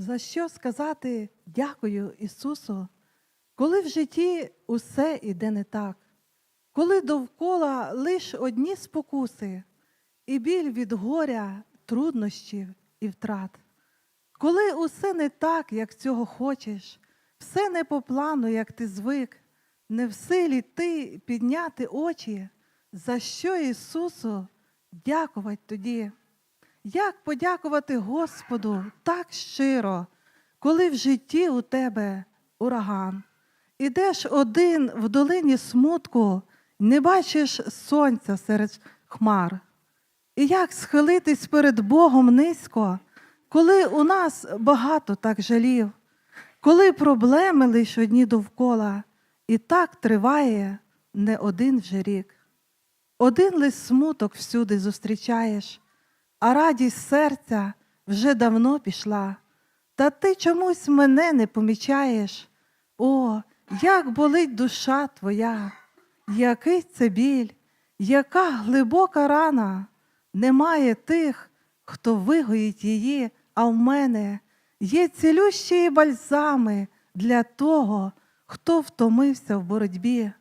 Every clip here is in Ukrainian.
За що сказати дякую Ісусу, коли в житті усе іде не так, коли довкола лиш одні спокуси, і біль від горя, труднощів і втрат, коли усе не так, як цього хочеш, все не по плану, як ти звик, не в силі ти підняти очі, за що Ісусу дякувати тоді. Як подякувати Господу так щиро, коли в житті у тебе ураган? Ідеш один в долині смутку, не бачиш сонця серед хмар. І як схилитись перед Богом низько, коли у нас багато так жалів, коли проблеми лиш одні довкола, і так триває не один вже рік. Один лиш смуток всюди зустрічаєш, а радість серця вже давно пішла. Та ти чомусь мене не помічаєш. О, як болить душа твоя, який це біль, яка глибока рана. Немає тих, хто вигоїть її, а в мене є цілющі бальзами для того, хто втомився в боротьбі.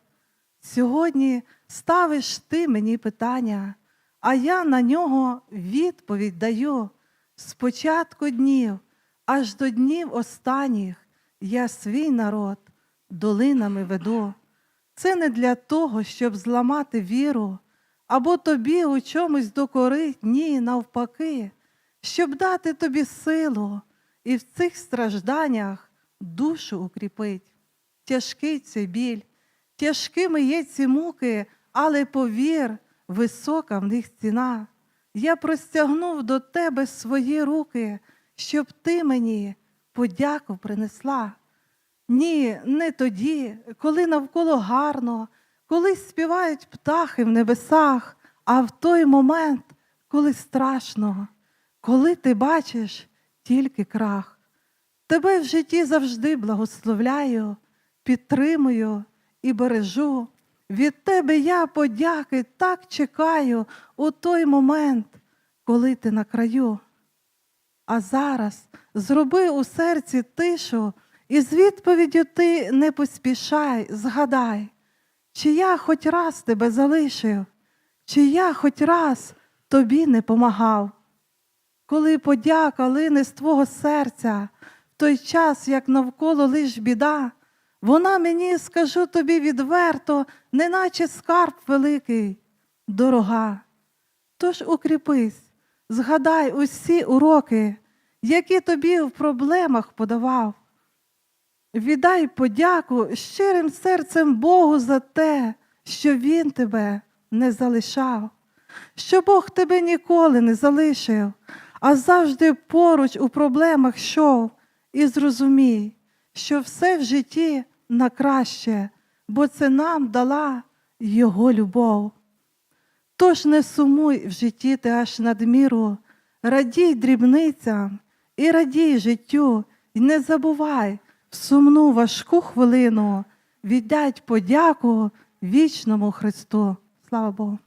Сьогодні ставиш ти мені питання, а я на нього відповідь даю. З початку днів аж до днів останніх я свій народ долинами веду. Це не для того, щоб зламати віру, або тобі у чомусь докорить, ні, навпаки, щоб дати тобі силу і в цих стражданнях душу укріпить. Тяжкий цей біль, тяжкими є ці муки, але повір, висока в них ціна. Я простягнув до тебе свої руки, щоб ти мені подяку принесла. Ні, не тоді, коли навколо гарно, коли співають птахи в небесах, а в той момент, коли страшно, коли ти бачиш тільки крах. Тебе в житті завжди благословляю, підтримую і бережу. Від тебе я подяки так чекаю у той момент, коли ти на краю. А зараз зроби у серці тишу, і з відповіддю ти не поспішай, згадай, чи я хоч раз тебе залишив, чи я хоч раз тобі не помагав. Коли подяка лине з твого серця, в той час, як навколо лиш біда, вона мені, скажу тобі відверто, неначе скарб великий, дорога. Тож укріпись, згадай усі уроки, які тобі в проблемах подавав. Віддай подяку щирим серцем Богу за те, що Він тебе не залишав, що Бог тебе ніколи не залишив, а завжди поруч у проблемах йшов і зрозумій, що все в житті на краще, бо це нам дала Його любов. Тож не сумуй в житті ти аж надміру, радій дрібницям і радій життю, і не забувай в сумну важку хвилину віддать подяку вічному Христу. Слава Богу.